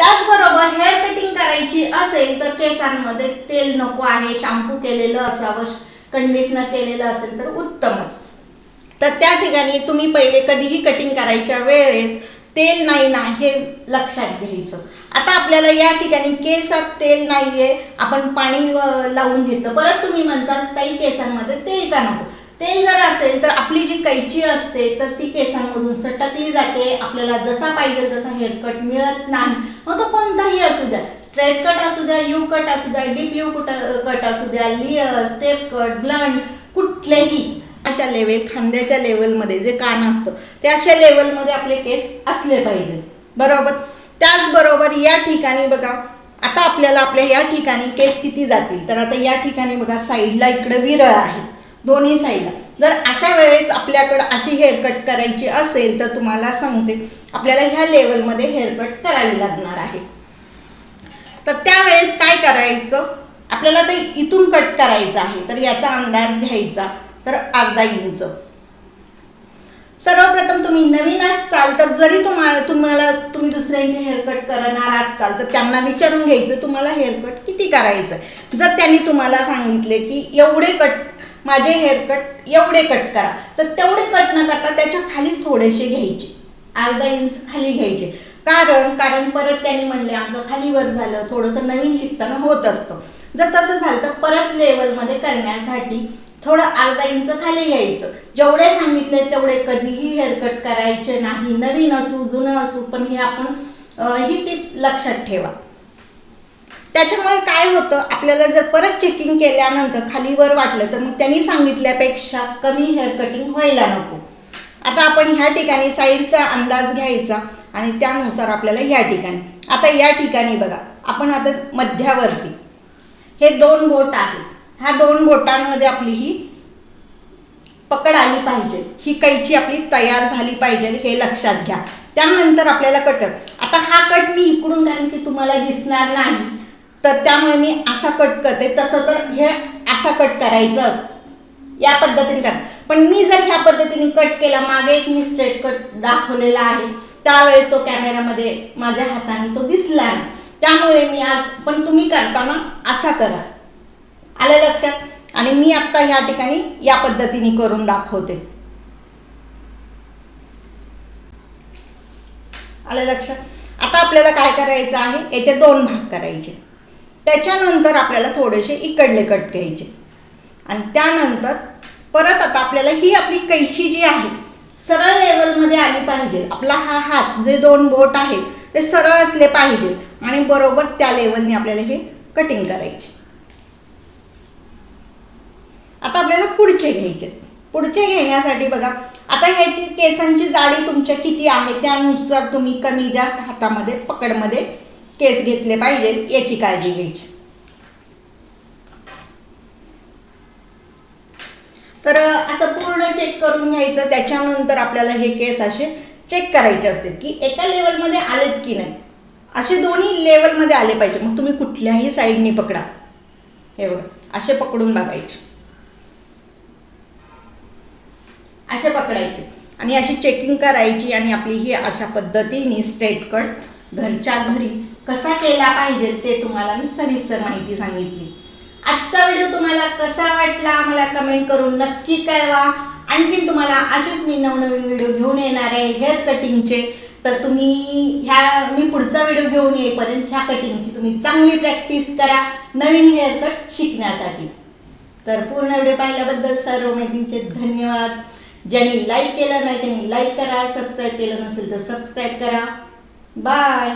त्याचबरोबर hair cutting करायची असेल तर केसांमध्ये तेल नको आहे शॅम्पू केलेलं असावं कंडिशनर केलेलं असेल तर उत्तमच. तर त्या ठिकाणी तुम्ही पहिले कधीही कटिंग करायच्या वेळेस तेल नाही ना हे लक्षात घ्यायचं. आता आपल्याला या ठिकाणी केसात तेल नाहीये आपण पाणी लावून घेतलं. परत तुम्ही म्हणसाल काही केसांमध्ये तेल का नको? तेल जर असेल तर आपली कैची असते तर ती केसांमधून सटकली जाते. आपल्याला जसा पाहिजे तसा हेअरकट मिळत नाही. मग तो कोणताही असू द्या. स्ट्रेट कट असू द्या यू कट असू द्या डीप यू कुट कट असू द्या लिअर स्टेप कट ब्लंड कुठलेही. खांद्याच्या लेवल खांद्याच्या लेवलमध्ये जे कान असतं ते अशा लेवलमध्ये आपले केस असले पाहिजे. बरोबर? त्याचबरोबर या ठिकाणी बघा आता आपल्याला आपल्या या ठिकाणी केस किती जातील? तर आता या ठिकाणी बघा साईडला इकडं विरळ आहे. दोन्ही साईडला जर अशा वेळेस आपल्याकडं अशी हेअरकट करायची असेल तर तुम्हाला सांगते आपल्याला ह्या लेवलमध्ये हेअरकट करावी लागणार आहे. तर त्यावेळेस काय करायचं? आपल्याला ते इथून कट करायचं आहे तर याचा अंदाज घ्यायचा. तर अर्धा इंच. सर्वप्रथम तुम्ही नवीन असाल तर जरी तुम्हाला तुम्हाला तुम्ही दुसऱ्यांचे हेअरकट करणार असाल तर त्यांना विचारून घ्यायचं तुम्हाला हेअरकट किती करायचं आहे जर त्यांनी तुम्हाला सांगितले की एवढे कट माझे हेअरकट एवढे कट करा. तर तेवढे कट न करता त्याच्या खालीच थोडेसे घ्यायचे. अर्धा इंच खाली घ्यायचे. कारण कारण परत त्यांनी म्हणले आमचं खालीवर झालं थोडंसं नवीन शिकताना होत असतं. जर तसं झालं तर परत लेवलमध्ये करण्यासाठी थोडं अर्धा इंच खाली घ्यायचं. जेवढे सांगितले तेवढे कधीही हेअरकट करायचे नाही. नवीन असू जुनं असू पण हे आपण ही टीप लक्षात ठेवा. त्याच्यामुळे काय होतं आपल्याला जर परत चेकिंग केल्यानंतर खाली वर वाटलं तर मग त्यांनी सांगितल्यापेक्षा कमी हेअर कटिंग व्हायला नको. आता आपण ह्या ठिकाणी साईडचा अंदाज घ्यायचा आणि त्यानुसार आपल्याला ह्या ठिकाणी. आता या ठिकाणी बघा आपण आता मध्यावरती. हे दोन बोट आहे ह्या दोन बोटांमध्ये आपली ही पकड आली पाहिजे. ही कैची आपली तयार झाली पाहिजे हे लक्षात घ्या. त्यानंतर आपल्याला कट आता हा कट मी इकडून कारण की तुम्हाला दिसणार नाही. तर त्यामुळे मी असा कट करते. तसं तर हे असा कट करायचं असतो. या पद्धतीने करा. पण मी जर ह्या पद्धतीने कट केला मागे एक मी स्ट्रेट कट दाखवलेला आहे. त्यावेळेस तो कॅमेरामध्ये माझ्या हाताने तो दिसला नाही. त्यामुळे मी आज पण तुम्ही करताना असा करा. आलं लक्षात? आणि मी आत्ता ह्या ठिकाणी या पद्धतीने करून दाखवते. आलं लक्षात? आता आपल्याला काय करायचं आहे? याचे दोन भाग करायचे. त्याच्यानंतर आपल्याला थोडेसे इकडले कट घ्यायचे. आणि त्यानंतर परत आता आपल्याला ही आपली कैची जी आहे सरळ लेवलमध्ये आली पाहिजे. आपला हा हात जे दोन बोट आहेत ते सरळ असले पाहिजे. आणि बरोबर त्या लेवलने आपल्याला हे कटिंग करायचे. आता आपल्याला पुढचे घ्यायचे. पुढचे घेण्यासाठी बघा आता ह्याची केसांची जाडी तुमच्या किती आहे त्यानुसार तुम्ही कमी जास्त हातामध्ये पकडमध्ये केस घेतले पाहिजे याची काळजी घ्यायची. तर असं पूर्ण चेक करून घ्यायचं त्याच्यानंतर आपल्याला हे केस असे चेक करायचे असतात की एका लेवलमध्ये आलेत की नाही. असे दोन्ही लेवलमध्ये आले पाहिजे. मग तुम्ही कुठल्याही साईडनी पकडा. हे बघा असे पकडून बघायचे. असे पकडायचे. आणि अशी चेकिंग करायची आणि आपली ही अशा पद्धतीने स्ट्रेट कट घरच्या घरी कसा केला पाहिजे ते तुम्हाला मी सविस्तर माहिती सांगितली. आजचा व्हिडिओ तुम्हाला कसा वाटला मला कमेंट करून नक्की कळवा. आणखीन तुम्हाला असेच मी नवनवीन व्हिडिओ घेऊन येणार आहे हेअर कटिंगचे तर तुम्ही ह्या मी पुढचा व्हिडिओ घेऊन येईपर्यंत ह्या कटिंगची तुम्ही चांगली प्रॅक्टिस करा नवीन हेअर कट शिकण्यासाठी. तर पूर्ण व्हिडिओ पाहिल्याबद्दल सर्व मैत्रिणींचे धन्यवाद. ज्यांनी लाईक केलं नाही त्यांनी लाईक करा. सबस्क्राईब केलं नसेल तर सबस्क्राईब करा. बाय